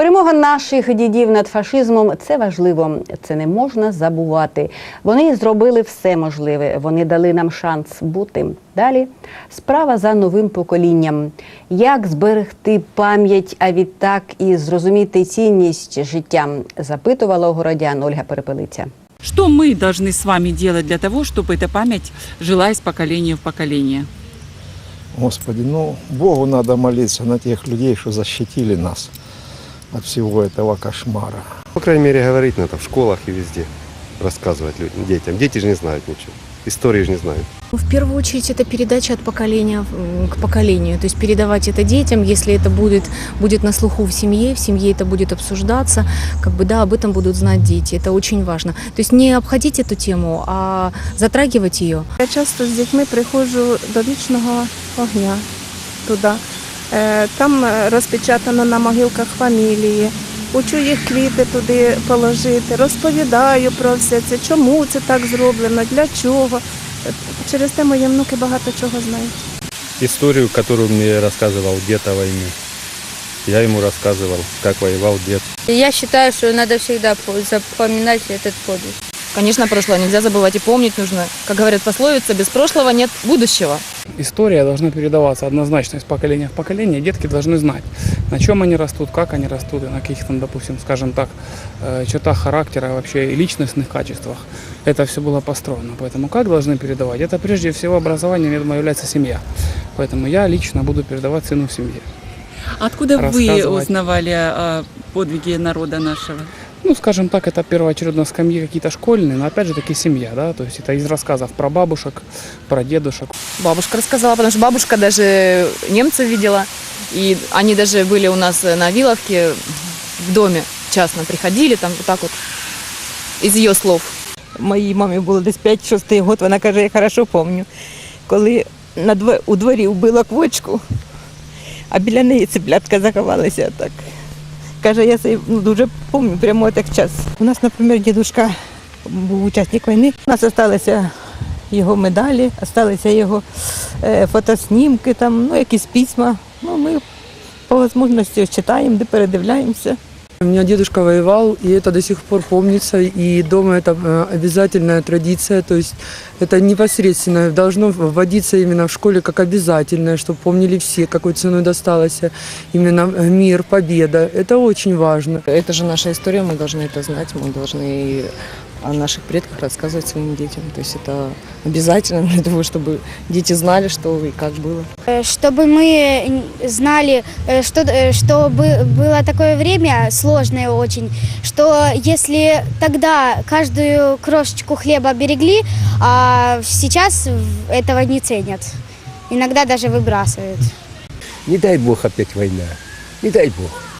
Перемога наших дідів над фашизмом це важливо. Це не можна забувати. Вони зробили все можливе. Вони дали нам шанс бути. Далі справа за новим поколінням. Як зберегти пам'ять, а відтак і зрозуміти цінність життя? запитувала у городян Ольга Перепелиця. Что мы должны с вами делать для того, чтобы эта память жила из поколения в поколение? Господи, ну Богу надо молиться на тех людей, что защитили нас От всего этого кошмара. По крайней мере, говорить надо в школах и везде. Рассказывать людям, детям. Дети же не знают ничего. Истории же не знают. В первую очередь это передача от поколения к поколению, то есть передавать это детям, если это будет, будет на слуху в семье, в семье это будет обсуждаться, как бы да, об этом будут знать дети, это очень важно. То есть не обходить эту тему, а затрагивать ее. Я часто з дітьми приходжу до вічного огня туди. Е, Там е, розпечатано на могилках фамілії. Учу їх квіти туди положити, розповідаю про все це, чому це так зроблено, для чого. Е, Через те мої внуки багато чого знають. историю, которую мне рассказывал дед о войне. Я ему рассказывал, как воевал дед. Я считаю, что надо всегда по- запоминать этот подвиг. Конечно, прошлое нельзя забывать и помнить нужно. Как говорят пословица, без прошлого нет будущего. История должна передаваться однозначно из поколения в поколение. Детки должны знать, на чем они растут, как они растут, и на каких-то, допустим, скажем так, э, чертах характера, вообще и личностных качествах. Это все было построено. Поэтому как должны передавать? Это прежде всего образованием, я думаю, является семья. Поэтому я лично буду передавать сыну в семье. Откуда вы узнавали о подвиге народа нашего? Ну, скажем так, это первоочередно скамьи какие-то школьные, но опять же таки семья, да, то есть это из рассказов про бабушек, про дедушек. Бабушка рассказала, потому что бабушка даже немцев видела. И они даже были у нас на Виловке в доме частно приходили, там вот так вот, из ее слов. Моїй мамі було десь 5-6 год, вона каже, я хорошо пам'ятаю, коли на дво- у дворі вбила квочку, а біля неї циплятка заховалася так. Каже, я ну, дуже пам'ятаю, прямо так час. У нас, наприклад, дідушка був учасник війни. У нас залишилися його медалі, залишилися його е, фотоснімки, там, ну, якісь письма. Ну, ми по можливості читаємо, де передивляємося. У меня дедушка воевал, и это до сих пор помнится, и дома это э, обязательная традиция, то есть это непосредственно должно вводиться именно в школе как обязательное, чтобы помнили все, какой ценой досталось именно мир, победа. Это очень важно. Это же наша история, мы должны это знать, мы должны о наших предках рассказывать своим детям. То есть это обязательно для того, чтобы дети знали, что и как было. Э, Чтобы мы знали, э, что, э, что бы- было такое время сложное очень, что если тогда каждую крошечку хлеба берегли, а сейчас этого не ценят. Иногда даже выбрасывают. Не дай Бог опять война. Не дай Бог.